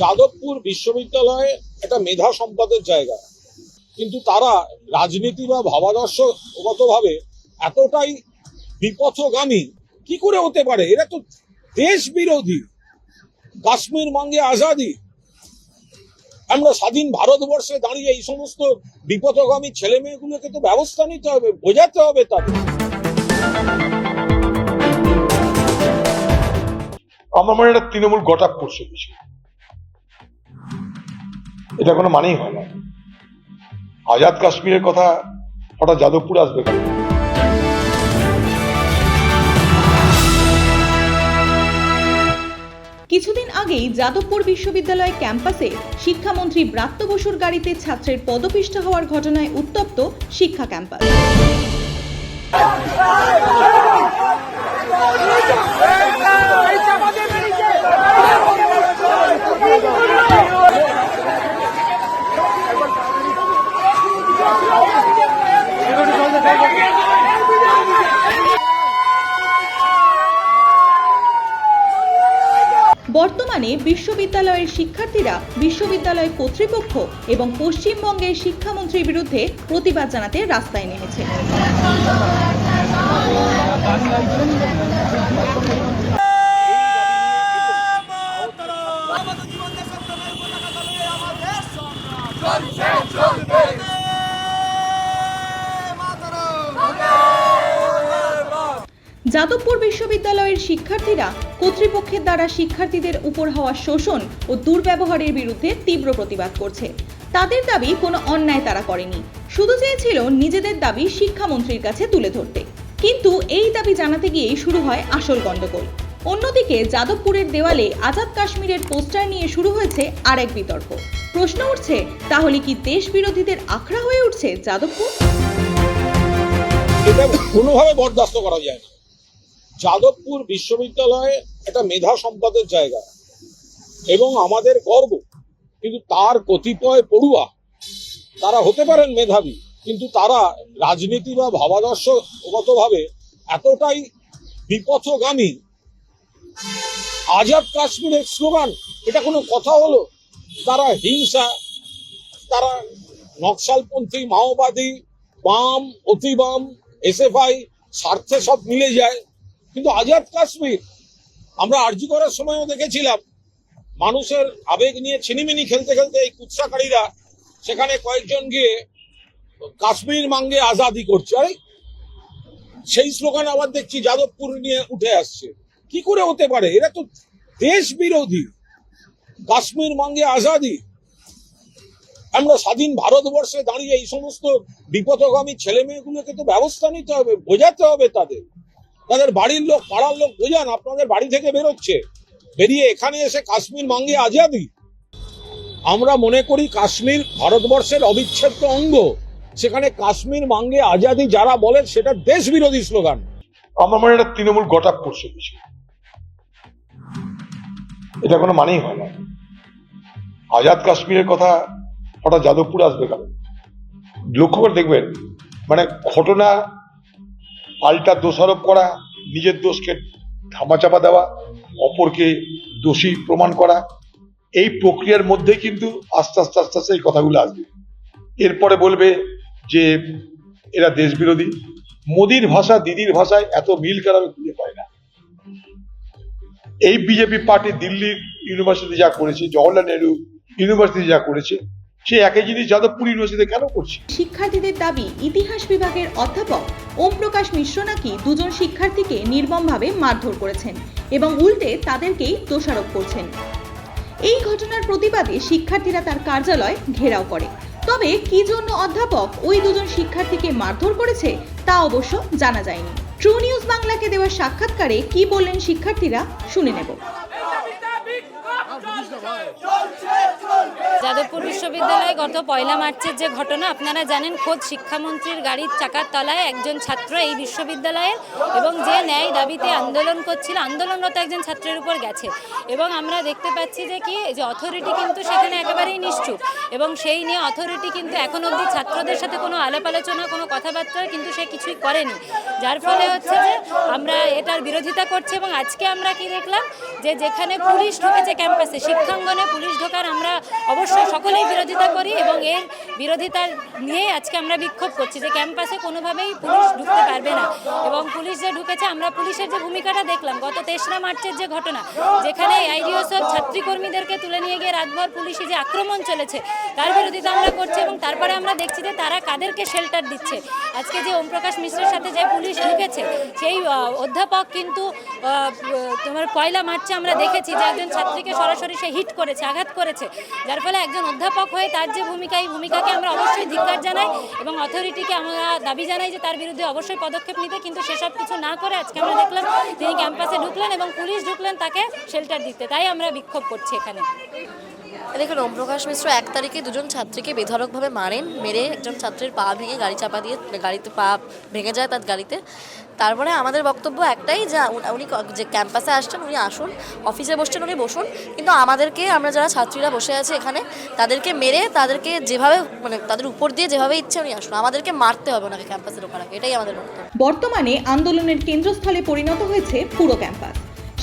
যাদবপুর বিশ্ববিদ্যালয়ে একটা মেধা সম্পদের জায়গা। কিন্তু তারা রাজনীতি বা ভাবাদর্শগতভাবে এতটাই বিপথগামী, কি করে হতে পারে? এরা তো দেশ বিরোধী কাশ্মীর মাঙ্গে আজাদি। আমরা স্বাধীন ভারতবর্ষে দাঁড়িয়ে এই সমস্ত বিপথগামী ছেলে মেয়েগুলোকে তো ব্যবস্থা নিতে হবে, বোঝাতে হবে তাদের। আমার মনে হয় তৃণমূল করছে কিছু এটা কোনো মানেই হয় না। আজাদ কাশ্মীরের কথা হঠাৎ যাদবপুর আসবে কেন? কিছুদিন আগেই যাদবপুর বিশ্ববিদ্যালয় ক্যাম্পাসে শিক্ষামন্ত্রী ব্রাত্য বসুর গাড়িতে ছাত্রের পদপিষ্ট হওয়ার ঘটনায় উত্তপ্ত শিক্ষা ক্যাম্পাস। বর্তমানে বিশ্ববিদ্যালয়ের শিক্ষার্থীরা বিশ্ববিদ্যালয় কর্তৃপক্ষ এবং পশ্চিমবঙ্গের শিক্ষামন্ত্রীর বিরুদ্ধে প্রতিবাদ জানাতে রাস্তায় নেমেছে। যাদবপুর বিশ্ববিদ্যালয়ের শিক্ষার্থীরা কর্তৃপক্ষের দ্বারা শিক্ষার্থীদের উপর হওয়া শোষণ ও দুর্ব্যবহারের বিরুদ্ধে তীব্র প্রতিবাদ করছে। তাদের দাবি কোনো অন্যায় তারা করেনি। শুধু চেয়েছিল নিজেদের দাবি শিক্ষামন্ত্রীর কাছে তুলে ধরতে। কিন্তু এই দাবি জানাতে গিয়েই শুরু হয় আসল গণ্ডগোল। অন্যদিকে যাদবপুরের দেওয়ালে আজাদ কাশ্মীরের পোস্টার নিয়ে শুরু হয়েছে আরেক বিতর্ক। প্রশ্ন উঠছে, তাহলে কি দেশ বিরোধীদের আখড়া হয়ে উঠছে যাদবপুর? কোনোভাবে বরদাস্ত করা যায় না। যাদবপুর বিশ্ববিদ্যালয়ে একটা মেধা সম্পদের জায়গা। এবং আমাদের গর্ব, কিন্তু তার কতিপয় পড়ুয়া, তারা হতে পারেন মেধাবী, কিন্তু তারা রাজনীতি বা ভাবাদর্শগতভাবে এতটাই বিপথগামী। আজাদ কাশ্মীরের স্লোগান, এটা কোনো কথা হলো? তারা হিংসা, তারা নকশালপন্থী, মাওবাদী, বাম অতি বাম এসএফআই, স্বার্থে সব মিলে যায়। কিন্তু আজাদ কাশ্মীর, আমরা আর্জি করার সময়ও দেখেছিলাম, মানুষের আবেগ নিয়ে ছিনিমিনি খেলতে খেলতে এই কুৎসাকারীরা সেখানে কয়েকজন গিয়ে কাশ্মীর মাঙ্গে আজাদি করছে। আরে, সেই স্লোগান আবার দেখছি যাদবপুর নিয়ে উঠে আসছে। কি করে হতে পারে? এরা তো দেশ বিরোধী। কাশ্মীর মাঙ্গে আজাদি। আমরা স্বাধীন ভারতবর্ষে দাঁড়িয়ে এই সমস্ত বিপথগামী ছেলে মেয়েগুলোকে তো ব্যবস্থা নিতে হবে, বোঝাতে হবে তাদের। তাদের বাড়ির লোক, পাড়ার লোক বোঝান, আপনাদের বাড়ি থেকে বেরোচ্ছে। বেরিয়ে এখানে এসে কাশ্মীর মাঙ্গে আজাদি। আমরা মনে করি কাশ্মীর ভারতবর্ষের অবিচ্ছেদ্য অঙ্গ। সেখানে কাশ্মীর মাঙ্গে আজাদি যারা বলে সেটা দেশ বিরোধী স্লোগান। আমার মনে এটা তৃণমূল গটাপ করছে এটা কোনো মানেই হয় না। আজাদ কাশ্মীরের কথা হঠাৎ যাদবপুর আসবে কেন? লক্ষ্য করে দেখবেন মানে ঘটনা পাল্টা দোষারোপ করা, নিজের দোষকে ধামাচাপা দেওয়া, অপরকে দোষী প্রমাণ করা, এই প্রক্রিয়ার মধ্যে কিন্তু আস্তে আস্তে আস্তে আস্তে এই কথাগুলো আসবে। এরপরে বলবে যে এরা দেশ বিরোধী মোদির ভাষা, দিদির ভাষায় এত মিল আমি খুঁজে পায় না? এই বিজেপি পার্টি দিল্লির ইউনিভার্সিটি যা করেছে জওয়াহরলাল নেহরু ইউনিভার্সিটি যা করেছে সে একই জিনিস যাদবপুর ইউনিভার্সিটিতে কেন করছে শিক্ষার্থীদের দাবি ইতিহাস বিভাগের অধ্যাপক ওম প্রকাশ মিশ্র নাকি দুজন শিক্ষার্থীকে নির্মমভাবে মারধর করেছেন এবং উল্টে তাদেরকেই দোষারোপ করছেন এই ঘটনার প্রতিবাদে শিক্ষার্থীরা তার কার্যালয় ঘেরাও করে তবে কি জন্য অধ্যাপক ওই দুজন শিক্ষার্থীকে মারধর করেছে তা অবশ্য জানা যায়নি ট্রু নিউজ বাংলাকে দেওয়া সাক্ষাৎকারে কি বললেন শিক্ষার্থীরা শুনে নেব যাদবপুর বিশ্ববিদ্যালয়ে গত পয়লা মার্চের যে ঘটনা, আপনারা জানেন খোদ শিক্ষামন্ত্রীর গাড়ির চাকার তলায় একজন ছাত্র এই বিশ্ববিদ্যালয়ের এবং যে ন্যায় দাবিতে আন্দোলন করছিল, আন্দোলনরত একজন ছাত্রের উপর গেছে। এবং আমরা দেখতে পাচ্ছি যে কি, যে অথরিটি কিন্তু সেখানে একেবারেই নিশ্চুপ। এবং সেই নিয়ে অথরিটি কিন্তু এখন অবধি ছাত্রদের সাথে কোনো আলাপ আলোচনা, কোনো কথাবার্তা কিন্তু সে কিছুই করেনি। যার ফলে হচ্ছে যে আমরা এটার বিরোধিতা করছি এবং আজকে আমরা কি দেখলাম, যে যেখানে পুলিশ ঢুকেছে ক্যাম্পাসে, শিক্ষাঙ্গনে পুলিশ ঢোকার আমরা অবশ্যই সকলেই বিরোধিতা করি এবং এর বিরোধিতা নিয়ে আজকে আমরা বিক্ষোভ করছি যে ক্যাম্পাসে কোনোভাবেই পুলিশ ঢুকতে পারবে না। এবং পুলিশ যে ঢুকেছে, আমরা পুলিশের যে ভূমিকাটা দেখলাম, গত তেসরা মার্চের যে ঘটনা, যেখানে আইডিও সব ছাত্রীকর্মীদেরকে তুলে নিয়ে গিয়ে রাতভর পুলিশে যে আক্রমণ চলেছে, তার বিরোধিতা আমরা করছি এবং তারপরে আমরা দেখছি যে তারা কাদেরকে শেল্টার দিচ্ছে। আজকে যে ওমপ্রকাশ মিশ্রের সাথে যে পুলিশ ঢুকেছে সেই অধ্যাপক কিন্তু তোমার পয়লা মার্চে আমরা দেখেছি যে একজন ছাত্রীকে সরাসরি সে হিট করেছে, আঘাত করেছে। যার ফলে একজন অধ্যাপক হয়ে তার যে ভূমিকা, এই ভূমিকাকে আমরা অবশ্যই ধিক্কার জানাই এবং অথরিটিকে আমরা দাবি জানাই যে তার বিরুদ্ধে অবশ্যই পদক্ষেপ নিতে। কিন্তু সেসব কিছু না করে আজকে আমরা দেখলাম তিনি ক্যাম্পাসে ঢুকলেন এবং পুলিশ ঢুকলেন তাকে শেল্টার দিতে। তাই আমরা বিক্ষোভ করছি এখানে। দেখুন, ওমপ্রকাশ মিশ্র এক তারিখে দুজন ছাত্রীকে বেধড়কভাবে মারেন, মেরে একজন ছাত্রের পা ভেঙে গাড়ি চাপা দিয়ে, গাড়িতে পা ভেঙে যায় তার গাড়িতে। তারপরে আমাদের বক্তব্য একটাই যে, উনি যে ক্যাম্পাসে আসছেন, উনি আসুন, অফিসে বসছেন, উনি বসুন। কিন্তু আমাদেরকে, আমরা যারা ছাত্রীরা বসে আছি এখানে, তাদেরকে মেরে, তাদেরকে যেভাবে মানে তাদের উপর দিয়ে যেভাবে ইচ্ছে, উনি আসুন। আমাদেরকে মারতে হবে ওনাকে ক্যাম্পাসে ঢোকার আগে, এটাই আমাদের বক্তব্য। বর্তমানে আন্দোলনের কেন্দ্রস্থলে পরিণত হয়েছে পুরো ক্যাম্পাস।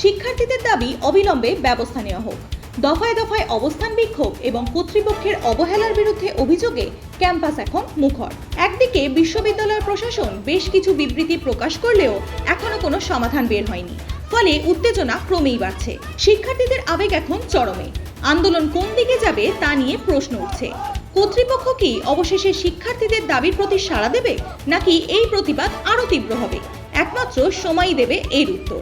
শিক্ষার্থীদের দাবি, অবিলম্বে ব্যবস্থা নেওয়া হোক। দফায় দফায় অবস্থান বিক্ষোভ এবং কর্তৃপক্ষের অবহেলার বিরুদ্ধে অভিযোগে ক্যাম্পাস এখন মুখর। একদিকে বিশ্ববিদ্যালয় প্রশাসন বেশ কিছু বিবৃতি প্রকাশ করলেও এখনও কোনো সমাধান বের হয়নি। ফলে উত্তেজনা ক্রমেই বাড়ছে। শিক্ষার্থীদের আবেগ এখন চরমে। আন্দোলন কোন দিকে যাবে তা নিয়ে প্রশ্ন উঠছে। কর্তৃপক্ষ কি অবশেষে শিক্ষার্থীদের দাবির প্রতি সাড়া দেবে, নাকি এই প্রতিবাদ আরও তীব্র হবে? একমাত্র সময়ই দেবে এর উত্তর।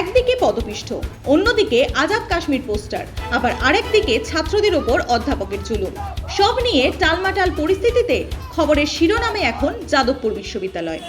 একদিকে পদপিষ্ঠ অন্যদিকে আজাদ কাশ্মীর পোস্টার, আবার আরেকদিকে ছাত্রদের ওপর অধ্যাপকের চুলুম সব নিয়ে টালমাটাল পরিস্থিতিতে খবরের শিরোনামে এখন যাদবপুর বিশ্ববিদ্যালয়।